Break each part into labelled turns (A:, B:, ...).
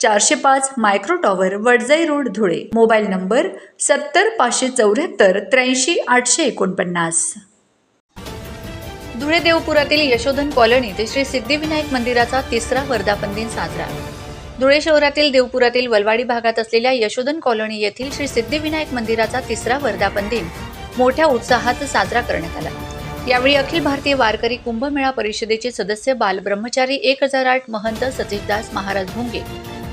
A: चारशे पाच micro tower Wadjai road Dhule. Mobile number सत्तर पाचशे चौऱ्याहत्तर त्र्याऐंशी आठशे एकोणपन्नास. धुळे देवपुरातील यशोधन कॉलनी ते श्री सिद्धिविनायक मंदिराचा तिसरा वर्धापन दिन साजरा. धुळे शहरातील देवपुरातील वलवाडी भागात असलेल्या यशोधन कॉलनी येथील श्री सिद्धिविनायक मंदिराचा तिसरा वर्धापन दिन मोठ्या उत्साहात साजरा करण्यात आला. यावेळी अखिल भारतीय वारकरी कुंभमेळा परिषदेचे सदस्य बालब्रह्मचारी एक हजार आठ महंत सतीशदास महाराज भोंगे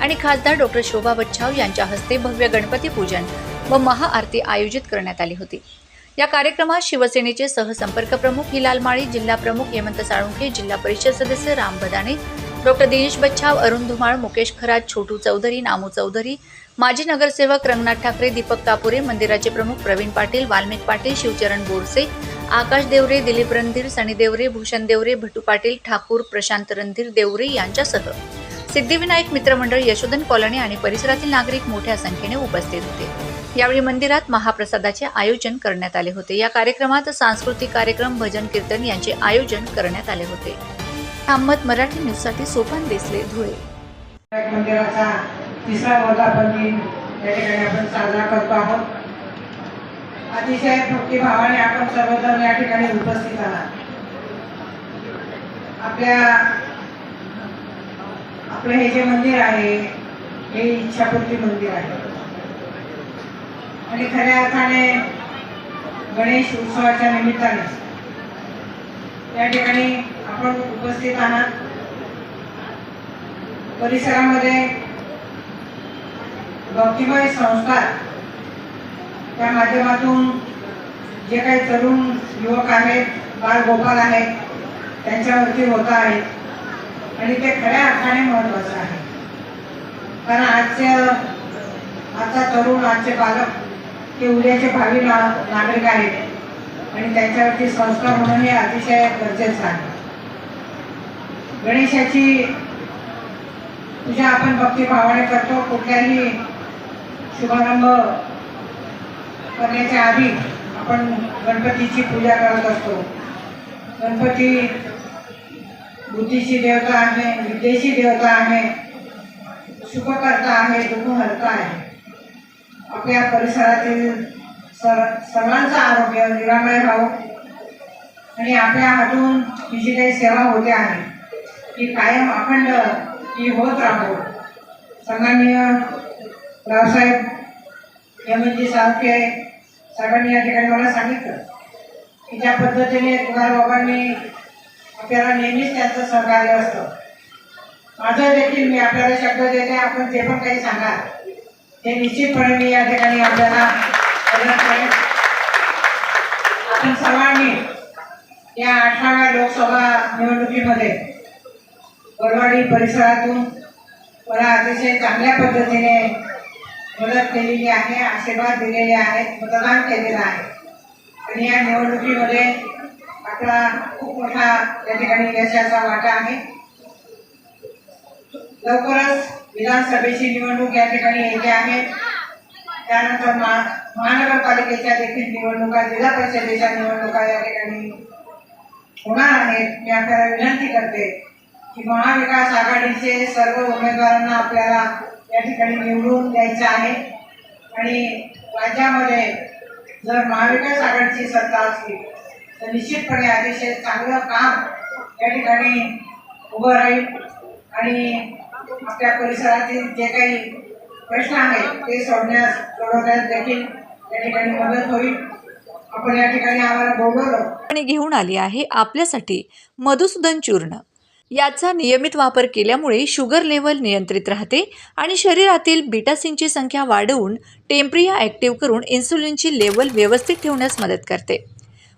A: आणि खासदार डॉक्टर शोभा बच्छाव यांच्या हस्ते भव्य गणपती पूजन व महाआरती आयोजित करण्यात आली होती. या कार्यक्रमात शिवसेनेचे सहसंपर्क प्रमुख हिलाल माळी जिल्हा प्रमुख हेमंत साळुंखे जिल्हा परिषद सदस्य राम बदाणे डॉक्टर दिनेश बच्छाव अरुण धुमाळ मुकेश खरात छोटू चौधरी नामू चौधरी माजी नगरसेवक रंगनाथ ठाकरे दीपक तापुरे मंदिराचे प्रमुख प्रवीण पाटील वाल्मिक पाटील शिवचरण बोरसे आकाश देवरे दिलीप रणधीर सनी देवरे भूषण देवरे भटू पाटील ठाकूर प्रशांत रणधीर देवरे यांच्यासह सिद्धिविनायक मित्रमंडळ यशोधन कॉलनी आणि परिसरातील नागरिक मोठ्या संख्येने उपस्थित होते. यावेळी मंदिरात महाप्रसादाचे आयोजन करण्यात आले होते. या कार्यक्रमात सांस्कृतिक कार्यक्रम भजन कीर्तन यांचे आयोजन करण्यात आले होते. अहमद मराठी न्यूजसाठी सोपान देसले धुळे.
B: मंदिराचा तिसरा वर्धापन दिन या ठिकाणी आपण साजरा करतो आहोत. अतिशय भक्तिभावाने आपण सर्वजण या ठिकाणी उपस्थित आहात. आपल्या आपलं हे जे मंदिर आहे हे इच्छापूर्ती मंदिर आहे. आणि खऱ्या अर्थाने गणेश उत्सवाच्या निमित्ताने. या ठिकाणी आपण उपस्थित आहात. परिसरामध्ये भक्तिमय संस्कार. त्या माध्यमातून जे काही तरुण युवक आहेत बालगोपाल आहेत त्यांच्यावरती होत आहेत आणि ते खऱ्या अर्थाने महत्वाचं आहे. कारण आजचे आजचा तरुण आजचे बालक ते उद्याचे भावी ना नागरिक आहेत. आणि त्यांच्यावरती संस्कार म्हणून हे अतिशय गरजेचं आहे. गणेशाची पूजा आपण भक्तिभावाने करतो. कुठल्याही शुभारंभ करण्याच्या आधी आपण गणपतीची पूजा करत असतो. गणपती बुद्धीची देवता आहे विद्येची देवता आहे सुखकर्ता आहे दुःखहर्ता आहे. आपल्या परिसरातील सर सर्वांचं आरोग्य निरामय राहो. आणि आपल्या हातून ही जी काही सेवा होते आहे. ती कायम अखंड ही होत राहो. सन्माननीय रावसाहेब यमनजी सारखे साहेबांनी या ठिकाणी मला सांगितलं. की ज्या पद्धतीने बाबांनी आपल्याला नेहमीच त्यांचं सहकार्य असतं. माझं देखील मी आपल्याला शब्द देते आपण जे पण काही सांगाल ते निश्चितपणे मी या ठिकाणी आपल्याला आपण सर्वांनी या अठराव्या लोकसभा निवडणुकीमध्ये वरवाडी परिसरातून मला अतिशय चांगल्या पद्धतीने मदत केलेली आहे आशीर्वाद दिलेले आहेत मतदान केलेलं आहे. आणि या निवडणुकीमध्ये आपला खूप मोठा या ठिकाणी यशाचा वाटा आहे. लवकरच विधानसभेची निवडणूक या ठिकाणी येते आहे. त्यानंतर महा महानगरपालिकेच्या देखील निवडणुका जिल्हा परिषदेच्या निवडणुका या ठिकाणी होणार आहेत. मी आपल्याला विनंती करते की महाविकास आघाडीचे सर्व उमेदवारांना आपल्याला या ठिकाणी निवडून द्यायचं आहे. आणि राज्यामध्ये जर महाविकास आघाडीची सत्ता असली तर निश्चितपणे अतिशय चांगलं काम या ठिकाणी उभं राहील. आणि आपल्या परिसरातील जे काही प्रश्न आहेत ते सोडण्यास सोडवण्यास देखील या ठिकाणी मदत होईल. आपण या ठिकाणी आम्हाला बोलवलं.
A: आणि घेऊन आली आहे आपल्यासाठी मधुसूदन चूर्ण. याचा नियमित वापर केल्यामुळे शुगर लेवल नियंत्रित राहते आणि शरीरातील बिटासिनची संख्या वाढवून टेम्प्रिया ॲक्टिव्ह करून इन्सुलिनची लेवल व्यवस्थित ठेवण्यास मदत करते.